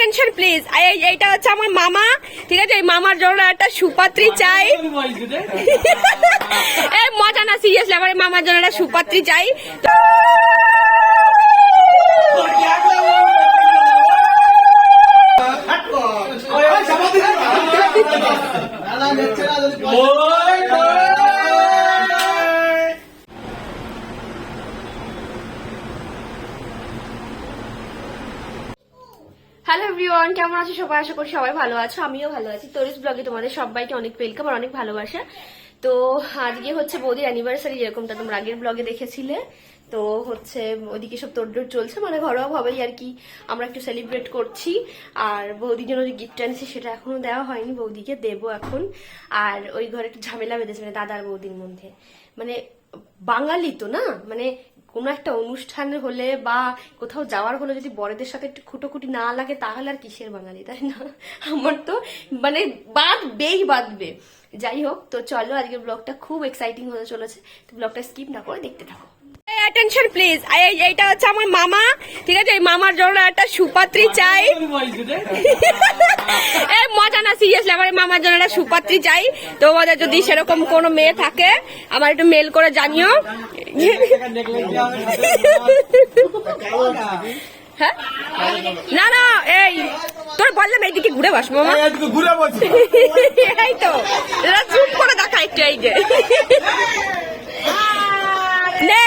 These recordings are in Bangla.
অ্যাটেনশন প্লিজ এইটা হচ্ছে আমার মামা। ঠিক আছে? এই মামার জন্য একটা সুপাত্রি চাই। এই মজা না সিরিয়াসলি আমার মামার জন্য একটা সুপাত্রি চাই। তো হ্যালো এভরিওয়ান কেমন আছো সবাই? আশা করি সবাই ভালো আছো, আমিও ভালো আছি। তোরিস ব্লগে তোমাদের সবাইকে অনেক ওয়েলকাম আর অনেক ভালোবাসা। তো আজকে হচ্ছে বৌদির অ্যানিভার্সারি যেরকমটা তোমরা আগের ব্লগে দেখেছিলে। তো হচ্ছে ওইদিকে সব তোড়জোড় চলছে মানে ঘরোয়া ভাবেই আর কি আমরা একটু সেলিব্রেট করছি। আর বৌদির জন্য যে গিফট আনছি সেটা এখনও দেওয়া হয়নি, বৌদিকে দেবো এখন। আর ওই ঘরে একটু ঝামেলা বেঁধেছে মানে দাদার বৌদির মধ্যে। মানে বাঙালি তো না? মানে কোনো একটা অনুষ্ঠান হলে বা কোথাও যাওয়ার হলে যদি বড়দের সাথে একটু খুটোখুটি না লাগে, তাহলে আর কিসের বাঙালি, তাই না? আমার তো মানে বাদবেই বাদবে যাই হোক তো চলো আজকে ব্লগটা খুব এক্সাইটিং হতে চলেছে। তো ব্লগটা স্কিপ না করে দেখতে থাকো। অ্যাটেনশন প্লিজ এইটা হচ্ছে আমার মামা। ঠিক আছে? এই মামার জন্য একটা সুপাত্রী চাই। এই মজা না সিরিয়াসলি আমার এই মামার জন্য একটা সুপাত্রী চাই। তোমাদের যদি সেরকম কোনো মেয়ে থাকে আমার একটু মেল করে জানিও। হ্যাঁ? না না এই তোর বললাম এইদিকে ঘুরে বাস মামা ঘুরে বলছি এই তো। এরা চুপ করে দেখা একটু এই যে। নে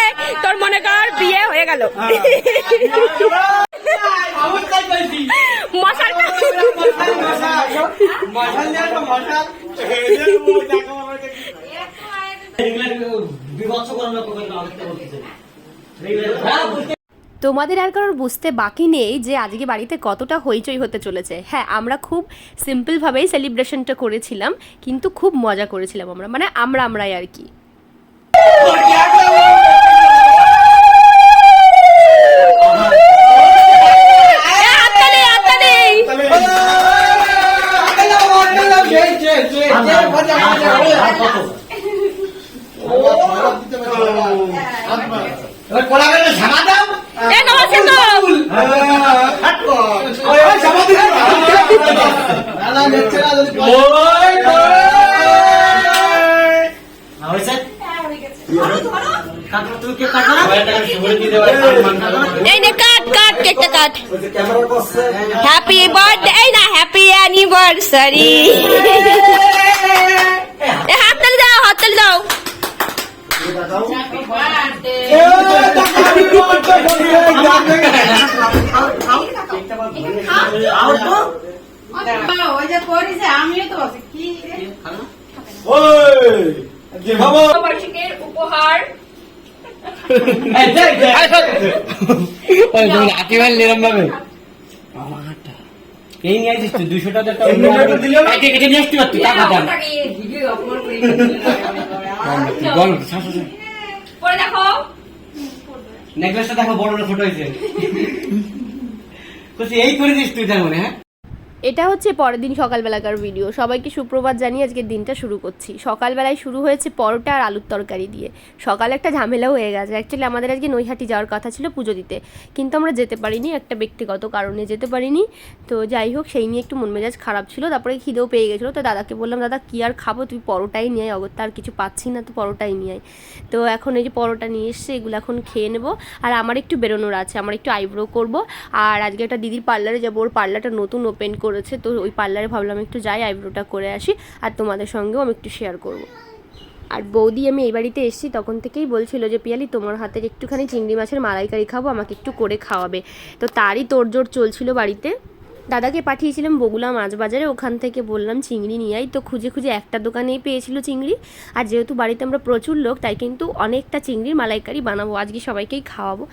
তোর মনে কর বিয়ে হয়ে গেল। তোমাদের আর কারোর বুঝতে বাকি নেই যে আজকে বাড়িতে কতটা হইচই হতে চলেছে। হ্যাঁ আমরা খুব সিম্পলভাবেই সেলিব্রেশনটা করেছিলাম কিন্তু খুব মজা করেছিলাম আমরা মানে আমরা আমরাই আর কি। এ, হাততালি, হ্যাপি বার্থডে এই না হ্যাপি অ্যানিভার্সারি আমিও তো আছি। কি রে? বার্ষিকের উপহার। এই নিয়ে আসিস তুই দুশো টাকা এটা বল পরে দেখো। নেকলেসটা দেখো বড় বড় ফটো হয়েছে এই করে দিস তুই তার মানে হ্যাঁ? এটা হচ্ছে পরের দিন সকালবেলাকার ভিডিও সবাইকে সুপ্রভাত জানিয়ে আজকের দিনটা শুরু করছি। সকালবেলায় শুরু হয়েছে পরোটা আর আলুর তরকারি দিয়ে। সকালে একটা ঝামেলাও হয়ে গেছে। অ্যাকচুয়ালি আমাদের আজকে নৈহাটি যাওয়ার কথা ছিল পুজো দিতে। কিন্তু আমরা যেতে পারিনি একটা ব্যক্তিগত কারণে যেতে পারিনি। তো যাই হোক, সেই নিয়ে একটু মন মেজাজ খারাপ ছিল। তারপরে খিদেও পেয়ে গেছিল। তো দাদাকে বললাম, দাদা, কি আর খাব? তুই পরোটাই নিয়ে আয়। অগত্যা আর কিছু পাচ্ছি না, তো পরোটাই নিয়ে তো এখন এই যে পরোটা নিয়ে এসছে, এগুলো এখন খেয়ে নেব। আর আমার একটু বেরোনোর আছে। আমার একটু আইব্রো করব। আর আজকে একটা দিদির পার্লারে যাব। ওর পার্লারটা নতুন, ওপেন করেছে, তো ওই পার্লারে ভাবলাম একটু যাই, আইব্রোটা করে আসি, আর তোমাদের সঙ্গেও আমি একটু শেয়ার করব। আর বৌদি আমি এই বাড়িতে এসেছি, তখন থেকেই বলছিল যে, পিয়ালি, তোমার হাতের একটুখানি চিংড়ি মাছের মালাইকারি খাব, আমাকে একটু করে খাওয়াবে। তো তারই তোড়জোড় চলছিল বাড়িতে। দাদাকে পাঠিয়েছিলাম বগুলা মাছ বাজারে ওখান থেকে বললাম, চিংড়ি নিয়ে আই তো খুঁজে খুঁজে একটা দোকানেই পেয়েছিল চিংড়ি। আর যেহেতু বাড়িতে আমরা প্রচুর লোক, তাই কিন্তু অনেকটা চিংড়ির মালাইকারি বানাবো, আজকে সবাইকেই খাওয়াবো।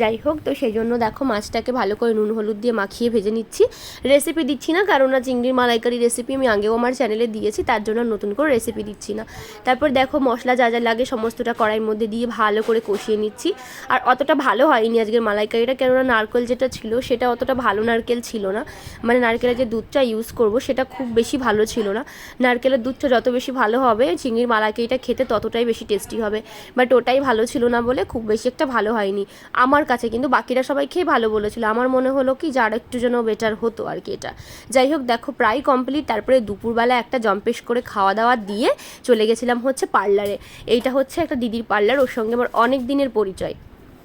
যাই হোক, তো সেই জন্য দেখো মাছটাকে ভালো করে নুন, হলুদ দিয়ে মাখিয়ে ভেজে নিচ্ছি। রেসিপি দিচ্ছি না, কারণ না চিংড়ির মালাইকারি রেসিপি আমি আগেও আমার চ্যানেলে দিয়েছি, তার জন্য নতুন করে রেসিপি দিচ্ছি না। তারপর দেখো মশলা যা যা লাগে সমস্তটা কড়াইয়ের মধ্যে দিয়ে ভালো করে কষিয়ে নিচ্ছি। আর অতটা ভালো হয়নি আজকের মালাইকারিটা, কেননা নারকেল যেটা ছিল, সেটা অতটা ভালো নারকেল ছিল না। মানে নারকেলের যে দুধটা ইউজ করব, সেটা খুব বেশি ভালো ছিল না। নারকেলের দুধটা যত বেশি ভালো হবে, চিংড়ির মালাকেইটা খেতে ততটাই বেশি টেস্টি হবে। বাট ওটাই ভালো ছিল না বলে খুব বেশি একটা ভালো হয়নি। আমার কাছে কিন্তু বাকিরা সবাই খেয়ে ভালো বলেছিল। আমার মনে হলো কি যে আর একটু যেন বেটার হতো আর কি এটা। যাই হোক, দেখো প্রায় কমপ্লিট তারপরে দুপুরবেলা একটা জম্পেশ করে খাওয়া দাওয়া দিয়ে চলে গেছিলাম হচ্ছে পার্লারে। এইটা হচ্ছে একটা দিদির পার্লার, ওর সঙ্গে আমার অনেক দিনের পরিচয়।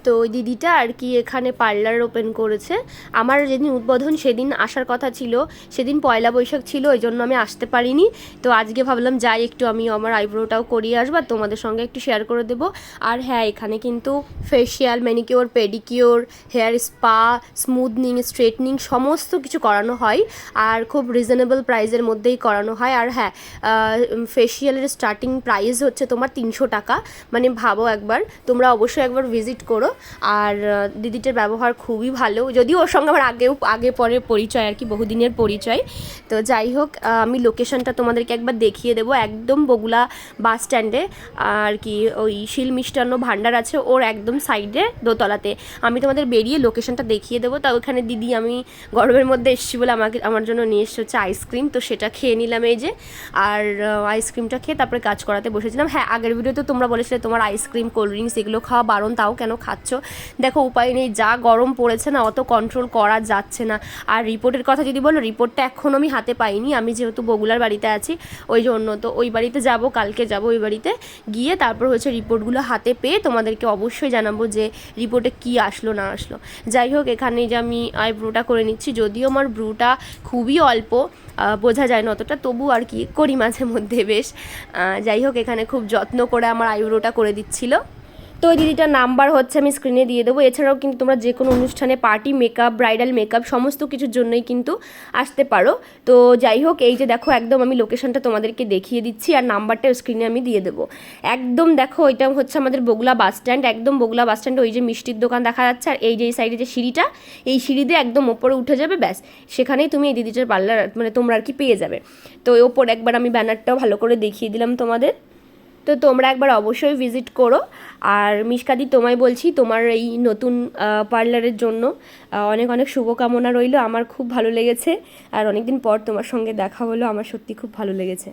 তো ওই দিদিটা আর কি এখানে পার্লার ওপেন করেছে। আমার যেদিন উদ্বোধন সেদিন আসার কথা ছিল। সেদিন পয়লা বৈশাখ ছিল, ওই জন্য আমি আসতে পারিনি। তো আজকে ভাবলাম যাই, একটু আমি আমার আইব্রোটাও করিয়ে আসব আর তোমাদের সঙ্গে একটু শেয়ার করে দেবো। আর হ্যাঁ এখানে কিন্তু facial manicure pedicure hair spa smoothing straightening সমস্ত কিছু করানো হয়। আর খুব রিজনেবল প্রাইসের মধ্যেই করানো হয়। আর হ্যাঁ ফেসিয়ালের স্টার্টিং প্রাইস হচ্ছে তোমার তিনশো টাকা। মানে ভাবো একবার, তোমরা অবশ্যই একবার ভিজিট করো। আর দিদিটার ব্যবহার খুবই ভালো। যদিও ওর সঙ্গে আমার আগেও, আগে পরে পরিচয় আর কি, বহুদিনের পরিচয়। তো যাই হোক আমি লোকেশনটা তোমাদেরকে একবার দেখিয়ে দেবো। একদম বগুলা বাস স্ট্যান্ডে, আর কি, ওই শিল মিষ্টান্ন ভাণ্ডার আছে ওর একদম সাইডে, দোতলাতে। আমি তোমাদের বেরিয়ে লোকেশনটা দেখিয়ে দেবো। তা ওখানে দিদি, আমি গরমের মধ্যে এসেছি বলে আমাকে, আমার জন্য নিয়ে এসছে হচ্ছে আইসক্রিম তো সেটা খেয়ে নিলাম এই যে। আর আইসক্রিমটা খেয়ে তারপরে কাজ করাতে বসেছিলাম। হ্যাঁ আগের ভিডিওতে তোমরা বলেছিলে তোমার আইসক্রিম কোল্ড ড্রিঙ্কস এগুলো খাওয়া বারণ, তাও কেন খাচ্ছ? দেখো, উপায় নেই, যা গরম পড়েছে না, অত কন্ট্রোল করা যাচ্ছে না। আর রিপোর্টের কথা যদি বলো, রিপোর্টটা এখনও আমি হাতে পাইনি। আমি যেহেতু বগুলার বাড়িতে আছি, ওই জন্য তো ওই বাড়িতে যাব, কালকে যাব ওই বাড়িতে। গিয়ে তারপর হচ্ছে রিপোর্টগুলো হাতে পেয়ে তোমাদেরকে অবশ্যই জানাব যে রিপোর্টে কি আসলো, না আসলো। যাই হোক, এখানে যে আমি আইব্রোটা করে নিচ্ছি, যদিও আমার ব্রুটা খুবই অল্প বোঝা যায় না অতটা, তবু আর কি করি মাঝে মধ্যে বেশ। যাই হোক, এখানে খুব যত্ন করে আমার আইব্রোটা করে দিচ্ছিল। তো ওই দিদিটার নাম্বার হচ্ছে, আমি স্ক্রিনে দিয়ে দেবো। এছাড়াও কিন্তু তোমরা যে কোনো অনুষ্ঠানে পার্টি মেকআপ ব্রাইডাল মেকআপ সমস্ত কিছুর জন্যই কিন্তু আসতে পারো। তো যাই হোক, এই যে দেখো, একদম আমি লোকেশনটা তোমাদেরকে দেখিয়ে দিচ্ছি আর নাম্বারটা স্ক্রিনে আমি দিয়ে দেবো। একদম দেখো, এটা হচ্ছে আমাদের বগুলা বাস স্ট্যান্ড একদম বগুলা বাস স্ট্যান্ডে ওই যে মিষ্টির দোকান দেখা যাচ্ছে আর এই যে, এই সাইডে যে সিঁড়িটা, এই সিঁড়ি দিয়ে একদম ওপরে উঠে যাবে, ব্যাস। সেখানেই তুমি এই দিদিটার পার্লার মানে তোমরা আর কি পেয়ে যাবে। তো ওপর একবার আমি ব্যানারটাও ভালো করে দেখিয়ে দিলাম তোমাদের। তো তোমরা একবার অবশ্যই ভিজিট করো। আর মিসকাদি তোমায় বলছি, তোমার এই নতুন পার্লারের জন্য অনেক অনেক শুভকামনা রইল। আমার খুব ভালো লেগেছে। আর অনেকদিন পর তোমার সঙ্গে দেখা হলো। আমার সত্যি খুব ভালো লেগেছে।